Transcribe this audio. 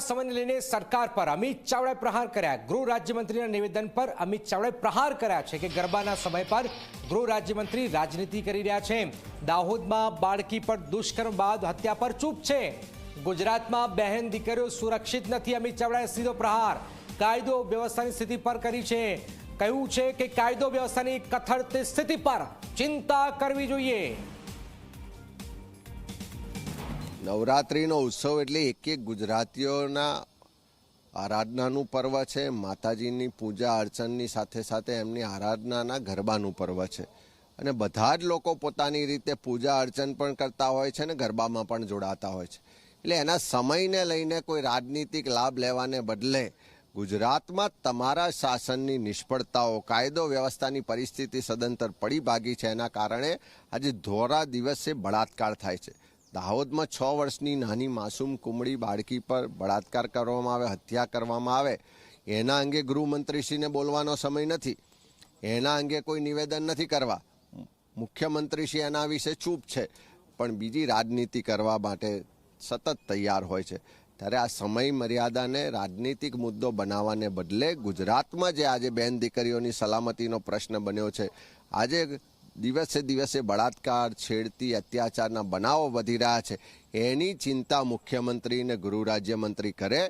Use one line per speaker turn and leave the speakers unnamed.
સમયને લઈને સરકાર પર અમિત ચાવડાએ પ્રહાર કર્યા. ગૃહ રાજ્યમંત્રીના નિવેદન પર અમિત ચાવડાએ પ્રહાર કર્યા છે કે ગરબાના સમય પર ગૃહ રાજ્યમંત્રી રાજનીતિ કરી રહ્યા છે. દાહોદમાં બાળકી પર દુષ્કર્મ બાદ હત્યા પર ચૂપ છે. ગુજરાતમાં બહેન દીકરીઓ સુરક્ષિત નથી, અમિત ચાવડાએ સીધો પ્રહાર. કાયદો વ્યવસ્થાની સ્થિતિ પર કરી છે. કહ્યું છે કે કાયદો વ્યવસ્થાની કથળતી સ્થિતિ પર ચિંતા કરવી જોઈએ.
નવરાત્રિનો ઉત્સવ એટલે એક એક ગુજરાતીઓના આરાધનાનું પર્વ છે. માતાજીની પૂજા, અર્ચનની સાથે સાથે એમની આરાધનાના ગરબાનું પર્વ છે. અને બધા જ લોકો પોતાની રીતે પૂજા, અર્ચન પણ કરતા હોય છે અને ગરબામાં પણ જોડાતા હોય છે. એટલે એના સમયને લઈને કોઈ રાજનીતિક લાભ લેવાને બદલે ગુજરાતમાં તમારા શાસનની નિષ્ફળતાઓ, કાયદો વ્યવસ્થાની પરિસ્થિતિ સદંતર પડી ભાગી છે. એના કારણે આજે ધોરા દિવસે બળાત્કાર થાય છે. દાહોદમાં છ વર્ષની નાની માસૂમ કુમળી બાળકી પર બળાત્કાર કરવામાં આવે, હત્યા કરવામાં આવે. એના અંગે ગૃહમંત્રીશ્રીને બોલવાનો સમય નથી. એના અંગે કોઈ નિવેદન નથી કરવા. મુખ્યમંત્રીશ્રી એના વિશે ચૂપ છે. પણ બીજી રાજનીતિ કરવા માટે સતત તૈયાર હોય છે. ત્યારે આ સમય મર્યાદાને રાજનીતિક મુદ્દો બનાવવાને બદલે ગુજરાતમાં જે આજે બેન દીકરીઓની સલામતીનો પ્રશ્ન બન્યો છે, આજે દિવસે દિવસે બળાત્કાર, છેડતી, અત્યાચારના બનાવો વધી રહ્યા છે. એની ચિંતા મુખ્યમંત્રી અને ગૃહ રાજ્યમંત્રી કરે